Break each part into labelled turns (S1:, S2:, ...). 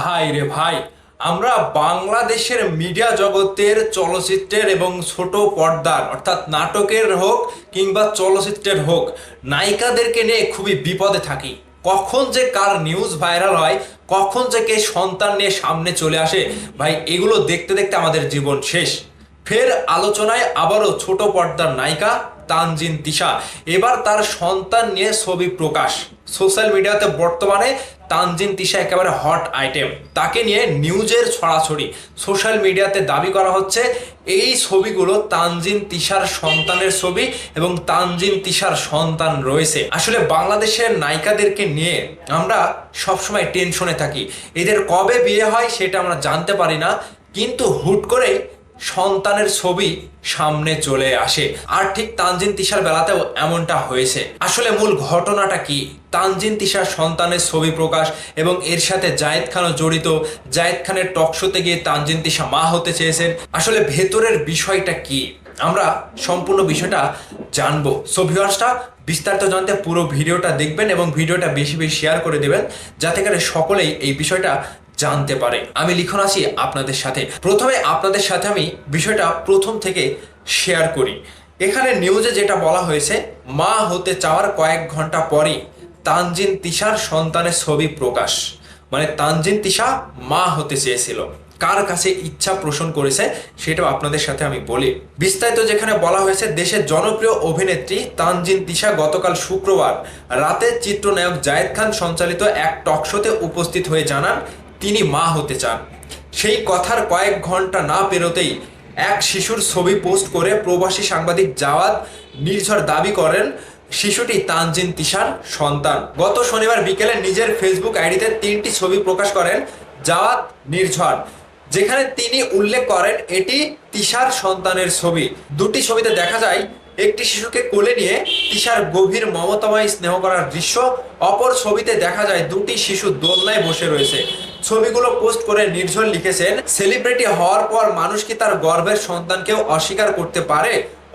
S1: ভাই রে ভাই, আমরা বাংলাদেশের মিডিয়া জগতের চলচ্চিত্রের এবং ছোট পর্দার, অর্থাৎ নাটকের হোক কিংবা চলচ্চিত্রের হোক, নায়িকাদেরকে নিয়ে খুবই বিপদে থাকি। কখন যে কার নিউজ ভাইরাল হয়, কখন যে কে সন্তান নিয়ে সামনে চলে আসে, ভাই এগুলো দেখতে দেখতে আমাদের জীবন শেষ। ফের আলোচনায় আবারও ছোট পর্দার নায়িকা তানজিন তিশা, এবার তার সন্তান নিয়ে ছবি প্রকাশ। সোশ্যাল মিডিয়াতে বর্তমানে তানজিন তিশা একেবারে হট আইটেম। তাকে নিয়ে নিউজের ছড়াছড়ি। সোশ্যাল মিডিয়াতে দাবি করা হচ্ছে, এই ছবিগুলো তানজিন তিশার সন্তানের ছবি এবং তানজিন তিশার সন্তান রয়েছে। আসলে বাংলাদেশের নায়িকাদেরকে নিয়ে আমরা সবসময় টেনশনে থাকি। এদের কবে বিয়ে হয় সেটা আমরা জানতে পারি না, কিন্তু হুট করেই সন্তানের ছবি সামনে চলে আসে। আর ঠিক তানজিন তিশার বেলাতেও এমনটা হয়েছে। আসলে মূল ঘটনাটা কি? তানজিন তিশার সন্তানের ছবি প্রকাশ এবং এর সাথে জায়েদ খানও জড়িত। জায়েদ খানের টকশোতে গিয়ে তানজিন তিশা মা হতে চেয়েছেন। আসলে ভেতরের বিষয়টা কি? আমরা সম্পূর্ণ বিষয়টা জানব। সো ভিউয়ার্সটা বিস্তারিত জানতে পুরো ভিডিওটা দেখবেন এবং ভিডিওটা বেশি বেশি শেয়ার করে দেবেন। যাতে করে সকলেই এই বিষয়টা জানতে পারে। আমি লিখন আছি আপনাদের সাথে। প্রথমে আপনাদের সাথে আমি বিষয়টা প্রথম থেকে শেয়ার করি। এখানে নিউজে যেটা বলা হয়েছে, মা হতে চাওয়ার কয়েক ঘণ্টা পরই তানজিন তিশার সন্তানের ছবি প্রকাশ। মানে তানজিন তিশা মা হতে চেয়েছিল। কার কাছে ইচ্ছা পোষণ করেছে, সেটাও আপনাদের সাথে আমি বলি। বিস্তারিত যেখানে বলা হয়েছে, দেশের জনপ্রিয় অভিনেত্রী তানজিন তিশা গতকাল শুক্রবার রাতে চিত্রনায়ক জায়েদ খান সঞ্চালিত এক টকশোতে উপস্থিত হয়ে জানান তিনি মা হতে চান। সেই কথার কয়েক ঘণ্টা না পেরোতেই এক শিশুর ছবি পোস্ট করে প্রবাসী সাংবাদিক জাওয়াদ নির্ঝর দাবি করেন, শিশুটি তানজিন তিশার সন্তান। গত শনিবার বিকেলে নিজের ফেসবুক আইডিতে তিনটি ছবি প্রকাশ করেন জাওয়াদ নির্ঝর, যেখানে তিনি উল্লেখ করেন, এটি তিশার সন্তানের ছবি। দুটি ছবিতে দেখা যায়, একটি শিশুকে কোলে নিয়ে তিশার গভীর মমতাময় স্নেহ করার দৃশ্য, অপর ছবিতে দেখা যায় দুটি শিশু দোলনায় বসে রয়েছে। ছবিগুলো পোস্ট করে নির্ঝর লিখেছেন, সেলিব্রিটি হওয়ার পর মানুষ কি তার গর্ভের সন্তানকেও অস্বীকার করতে পারে?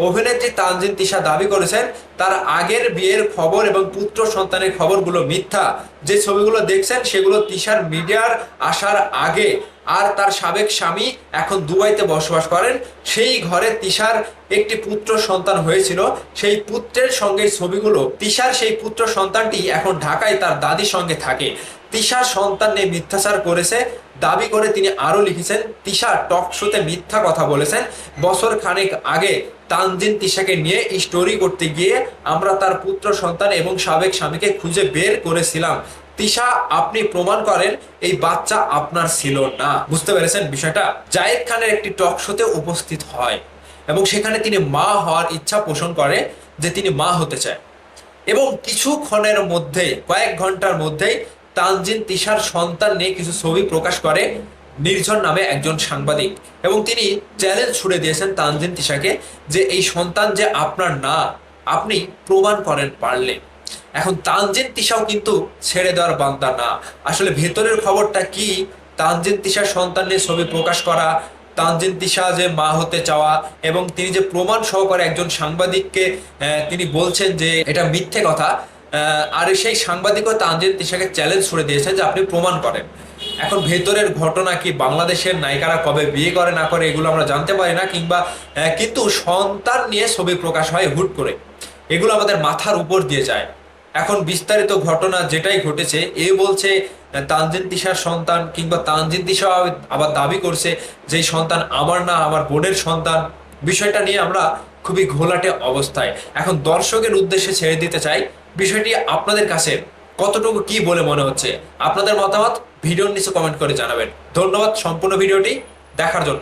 S1: অভিনেত্রী তানজিন তিশা দাবি করেছেন, তার আগের বিয়ের খবর এবং পুত্র সন্তানের খবরগুলো মিথ্যা। যে ছবিগুলো দেখছেন সেগুলো তিশার মিডিয়ার আসার আগে আর তার সাবেক স্বামী এখন দুবাইতে বসবাস করেন। সেই ঘরে তিশার একটি পুত্র সন্তান হয়েছিল। সেই পুত্রের সঙ্গে ছবিগুলো, তিশার সেই পুত্র সন্তানটি এখন ঢাকায় তার দাদির সঙ্গে থাকে। তিশার সন্তান নিয়ে মিথ্যাচার করেছে। দাবি করে তিনি আরও লিখেছেন, তিশা টক শোতে মিথ্যা কথা বলেছেন। বছর খানেক আগে তানজিন তিশাকে নিয়ে স্টোরি করতে গিয়ে আমরা তার পুত্র সন্তান এবং সাবেক স্বামীকে খুঁজে বের করেছিলাম। তিশা, আপনি প্রমাণ করেন, এই বাচ্চা আপনার ছিল না। বুঝতে পেরেছেন বিষয়টা? জায়েদ খানের একটি টক শোতে উপস্থিত হয় এবং সেখানে তিনি মা হওয়ার ইচ্ছা পোষণ করে যে তিনি মা হতে চায়। এবং কিছুক্ষণের মধ্যে, কয়েক ঘণ্টার মধ্যেই তানজিন তিশার সন্তান নিয়ে কিছু ছবি প্রকাশ করে নির্ঝর নামে একজন সাংবাদিক। এবং তিনি চ্যালেঞ্জ ছুড়ে দিয়েছেন তানজিন তিশাকে যে, এই সন্তান যে আপনার না, আপনি প্রমাণ করেন পারলে। এখন তানজিন তিশাও কিন্তু ছেড়ে দেওয়ার বান্দা না। আসলে ভেতরের খবরটা কি? তানজিন তিশার সন্তান নিয়ে ছবি প্রকাশ করা, তানজিন তিশা যে মা হতে চাওয়া এবং তিনি যে প্রমাণ সহকারে একজন সাংবাদিককে তিনি বলছেন যে এটা মিথ্যে কথা আর সেই সাংবাদিকও তানজিন তিশাকে চ্যালেঞ্জ ছুড়ে দিয়েছেন যে আপনি প্রমাণ করেন। এখন ভেতরের ঘটনা কি? বাংলাদেশের নায়িকারা কবে বিয়ে করে, না করে, এগুলো আমরা জানতে পারি না, কিংবা কিন্তু সন্তান নিয়ে ছবি প্রকাশ হয় হুট করে। এগুলো আমাদের মাথার উপর দিয়ে যায়। এখন বিস্তারিত ঘটনা যেটাই ঘটেছে, এ বলছে, তানজিন তিশার সন্তান কিংবা তানজিন তিশা আবার দাবি করছে যে সন্তান আমার না, আমার বোনের সন্তান। বিষয়টা নিয়ে আমরা খুবই ঘোলাটে অবস্থায়। এখন দর্শকের উদ্দেশ্যে ছেড়ে দিতে চাই, বিষয়টি আপনাদের কাছে কতটুকু কি বলে মনে হচ্ছে? আপনাদের মতামত ভিডিওর নিচে কমেন্ট করে জানাবেন। ধন্যবাদ সম্পূর্ণ ভিডিওটি দেখার জন্য।